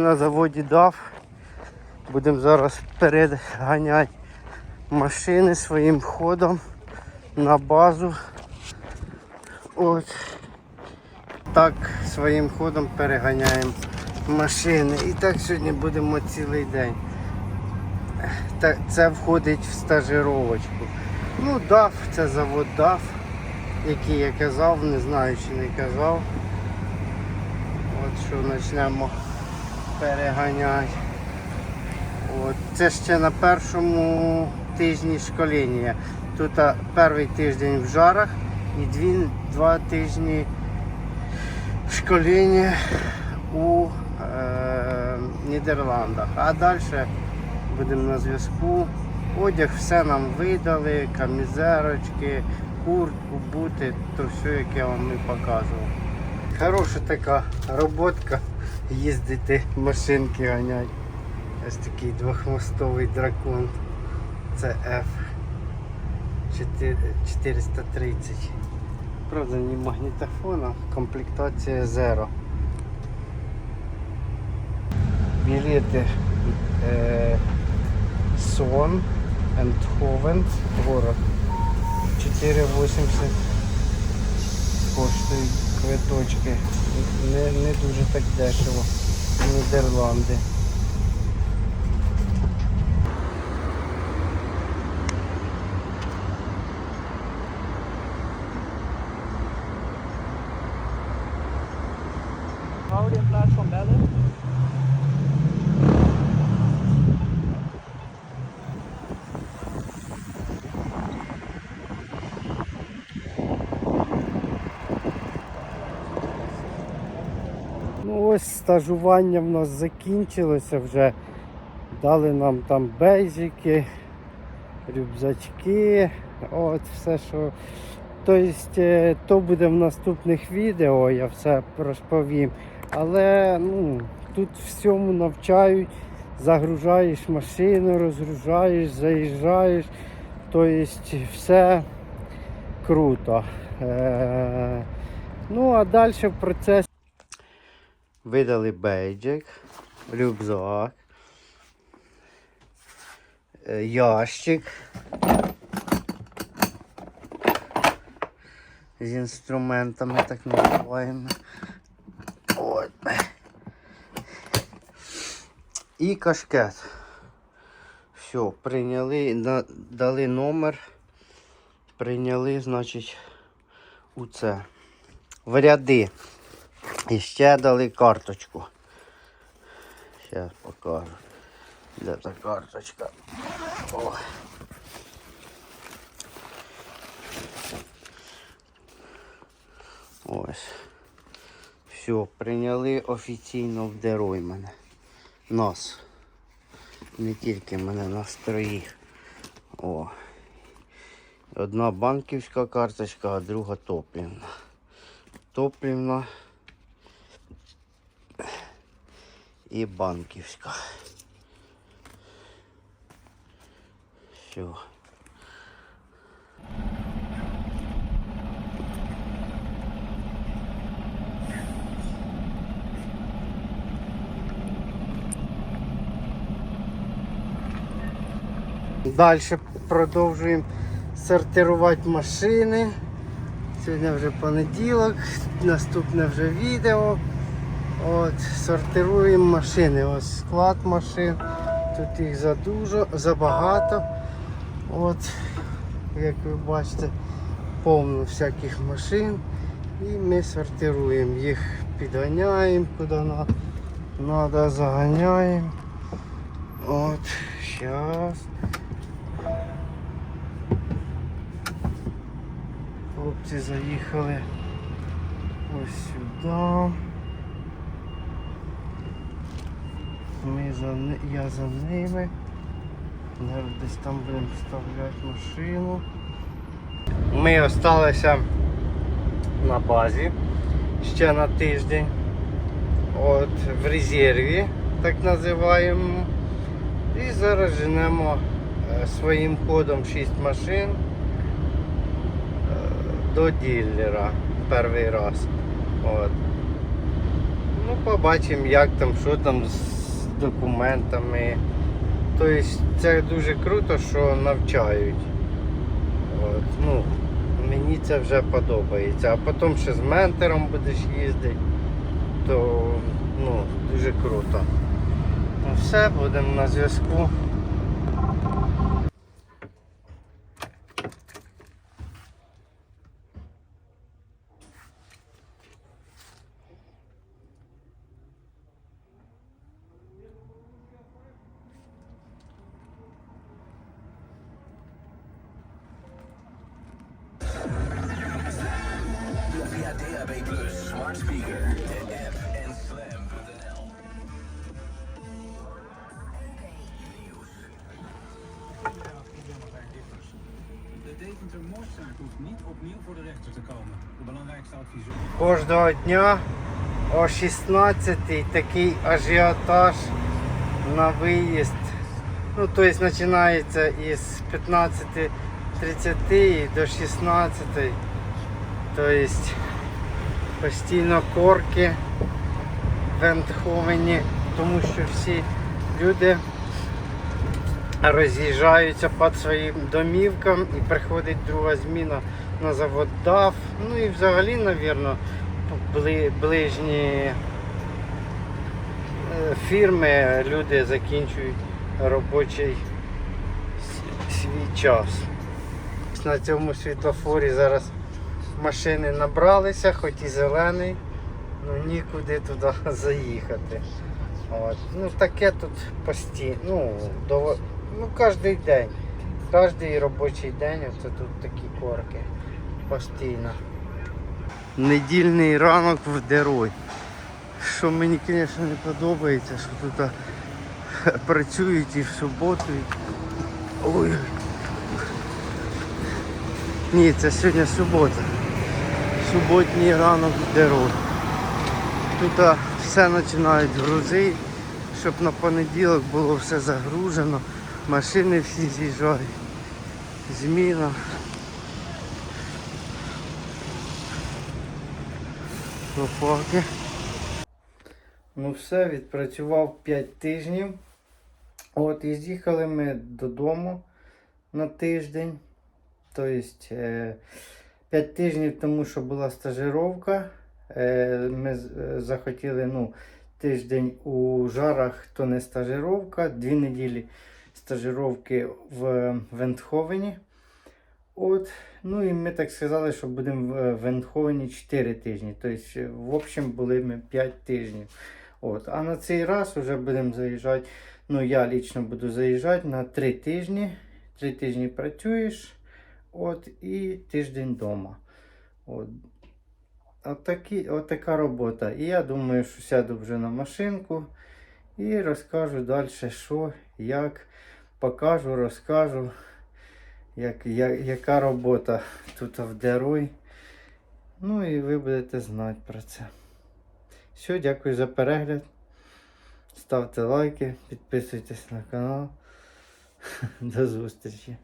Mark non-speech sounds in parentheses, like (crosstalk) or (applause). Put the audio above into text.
На заводі дав. Будемо зараз переганяти машини своїм ходом на базу. От. Так своїм ходом переганяємо машини. І так сьогодні будемо цілий день. Це входить в стажировочку. Ну, DAF, це завод DAF, який я казав, не знаю чи не казав. От що почнемо переганяти. От. Це ще на першому тижні школіння. Тут перший тиждень в жарах і дві, два тижні школіння у е, Нідерландах. А далі будемо на зв'язку. Одяг все нам видали, камізерочки, куртку, бути, то все, яке я вам і показував. Хороша така роботка їздити, машинки ганять. Ось такий двохмостовий дракон. Це F 430. Правда, не магнітофона, комплектація Zero. Білети е, Сон Ендховен, город. 4,80 коштують квиточки. Не, не дуже так дешево. Нідерланди. Houden in plaats van ось стажування в нас закінчилося вже. Дали нам там бейджики, рюкзачки, от все, що. Тобто, е, то буде в наступних відео, я все розповім. Але ну, тут всьому навчають, загружаєш машину, розгружаєш, заїжджаєш. Тобто все круто. Е, ну а далі в процесі Видали бейджик, рюкзак, е, ящик з інструментами, так називаємо. От. І кашкет. Все, прийняли, дали номер, прийняли, значить, у це. В ряди. І ще дали карточку. Зараз покажу. Де та карточка? О. Ось. Все, прийняли офіційно в Дерой мене. Нас. Не тільки мене, нас троїх. О. Одна банківська карточка, а друга топлівна. Топлівна і банківська. Все. Далі продовжуємо сортувати машини. Сьогодні вже понеділок, наступне вже відео. От, сортируємо машини. Ось склад машин. Тут їх задужо, забагато. От, як ви бачите, повно всяких машин. І ми сортируємо їх, підганяємо куди треба, заганяємо. От, зараз. Хлопці заїхали ось сюди. Ми за, я за ними. Десь там будемо вставляти машину. Ми залишилися на базі ще на тиждень. От в резерві, так називаємо. І зараз женемо е, своїм ходом 6 машин е, до ділера перший раз. От. Ну, побачимо, як там, що там з документами. Тобто це дуже круто, що навчають. От, ну, мені це вже подобається. А потім ще з ментором будеш їздити, то ну, дуже круто. Ну все, будемо на зв'язку. Via DAB+, smart speaker, de app en slam.nl. De Deventer moordzaak hoeft niet opnieuw voor de rechter te komen. De belangrijkste adviseur. Кожного дня о 16 такий ажіотаж на виїзд. Ну, тобто починається із 15.30 і до 16. Тобто постійно корки вентховані, тому що всі люди роз'їжджаються під своїм домівкам і приходить друга зміна на завод ДАФ. Ну і взагалі, мабуть, ближні е, фірми люди закінчують робочий свій час. На цьому світлофорі зараз машини набралися, хоч і зелений, ну нікуди туди (laughs) заїхати. От. Ну таке тут постійно. Ну, дово... ну кожен день. Кожний робочий день це тут такі корки. Постійно. Недільний ранок в Дерой. Що мені, звісно, не подобається, що тут (laughs) працюють і в суботу. і- Ой. Ні, це сьогодні субота. Суботній ранок в Тут все починають грузи, щоб на понеділок було все загружено. Машини всі з'їжджають. Зміна. Хлопаки. Ну все, відпрацював 5 тижнів. От і з'їхали ми додому на тиждень. Тобто 5 тижнів тому, що була стажировка. Е, Ми е, захотіли ну, тиждень у жарах, то не стажировка, дві неділі стажировки в Вентховені. От, ну і ми так сказали, що будемо в Вентховені 4 тижні. Тобто, в общем, були ми 5 тижнів. От, а на цей раз вже будемо заїжджати. Ну, я лічно буду заїжджати на 3 тижні. 3 тижні працюєш, от, і тиждень вдома. От. Отакі, отака робота. І я думаю, що сяду вже на машинку і розкажу далі, що, як, покажу, розкажу, як, я, яка робота тут в Дерой. Ну і ви будете знати про це. Все, дякую за перегляд. Ставте лайки, підписуйтесь на канал. (laughs) До зустрічі.